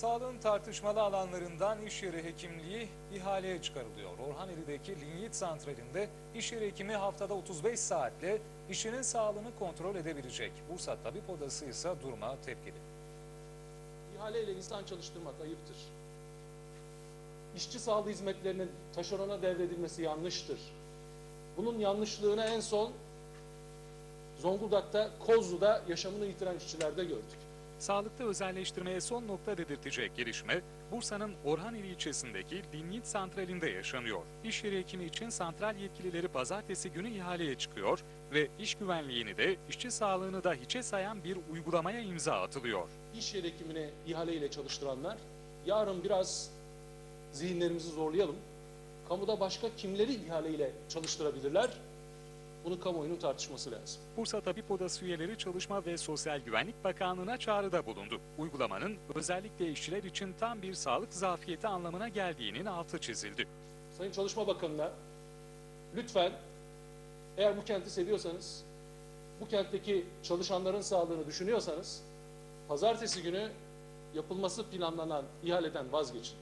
Sağlığın tartışmalı alanlarından iş yeri hekimliği ihaleye çıkarılıyor. Orhaneli'deki Linyit Santrali'nde iş yeri hekimi haftada 35 saatle işinin sağlığını kontrol edebilecek. Bursa Tabip Odası ise duruma tepkili. İhaleyle insan çalıştırmak ayıptır. İşçi sağlığı hizmetlerinin taşerona devredilmesi yanlıştır. Bunun yanlışlığını en son Zonguldak'ta, Kozlu'da yaşamını yitiren işçilerde gördük. Sağlıkta özelleştirmeye son nokta dedirtecek gelişme Bursa'nın Orhaneli ilçesindeki Linyit Santrali'nde yaşanıyor. İş yeri hekimi için santral yetkilileri pazartesi günü ihaleye çıkıyor ve iş güvenliğini de işçi sağlığını da hiçe sayan bir uygulamaya imza atılıyor. İş yeri hekimini ihaleyle çalıştıranlar, yarın biraz zihinlerimizi zorlayalım. Kamuda başka kimleri ihaleyle çalıştırabilirler? Bunu kamuoyunun tartışması lazım. Bursa Tabip Odası üyeleri Çalışma ve Sosyal Güvenlik Bakanlığı'na çağrıda bulundu. Uygulamanın özellikle işçiler için tam bir sağlık zafiyeti anlamına geldiğinin altı çizildi. Sayın Çalışma Bakanı'na lütfen eğer bu kenti seviyorsanız, bu kentteki çalışanların sağlığını düşünüyorsanız, pazartesi günü yapılması planlanan ihaleden vazgeçin.